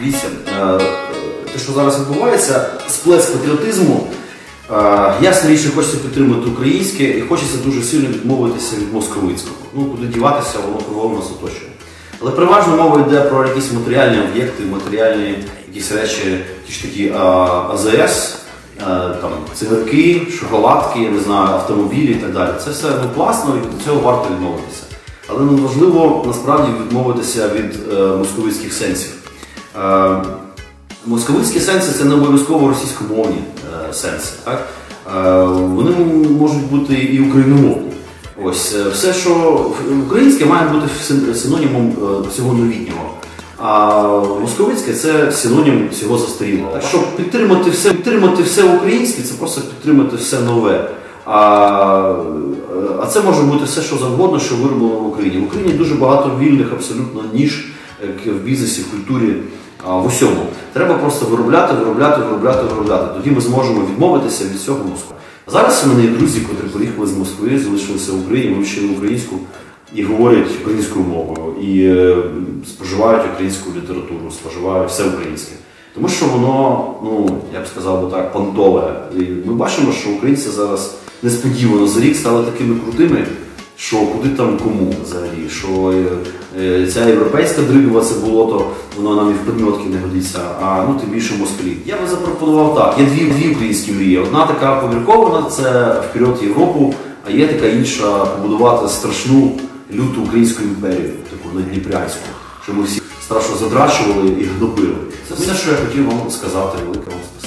Дивіться, е, те, що зараз відбувається, сплеск патріотизму. Е, Ясна річ, що хочеться підтримати українське і хочеться дуже сильно відмовитися від московицького. Ну, куди діватися, воно кругом нас оточує. Але переважно мова йде про якісь матеріальні об'єкти, матеріальні якісь речі, ті ж такі АЗС, е, там, цигарки, шоколадки, я не знаю, автомобілі і так далі. Це все ну, класно і від цього варто відмовитися. Але ну, важливо насправді відмовитися від е, московицьких сенсів. Е, Московицькі сенси це не обов'язково російськомовні е, сенси. Так? Е, вони можуть бути і україномовні. Ось все, що українське має бути синонімом всього новітнього. А московицьке це синонім всього застарілого. Так що підтримати все, підтримати все українське, це просто підтримати все нове. А, а це може бути все, що завгодно, що вироблено в Україні. В Україні дуже багато вільних абсолютно ніж в бізнесі, в культурі, в усьому. Треба просто виробляти, виробляти, виробляти, виробляти. Тоді ми зможемо відмовитися від всього Москви. Зараз у мене є друзі, котрі поїхали з Москви, залишилися в Україні, вивчили українську і говорять українською мовою, і е, споживають українську літературу, споживають все українське. Тому що воно, ну я б сказав би так, понтове. І ми бачимо, що українці зараз несподівано за рік стали такими крутими, що куди там кому взагалі, що е, е, ця європейська дригова це болото, воно нам і в підметки не годиться, а ну тим більше москалі. Я би запропонував так. Є дві, дві українські мрії. Одна така поміркована це вперед Європу, а є така інша побудувати страшну люту українську імперію, таку надніпрянську, що ми всі страшно задрачували і гнобили. Це все, що я хотів вам сказати. Велике вам.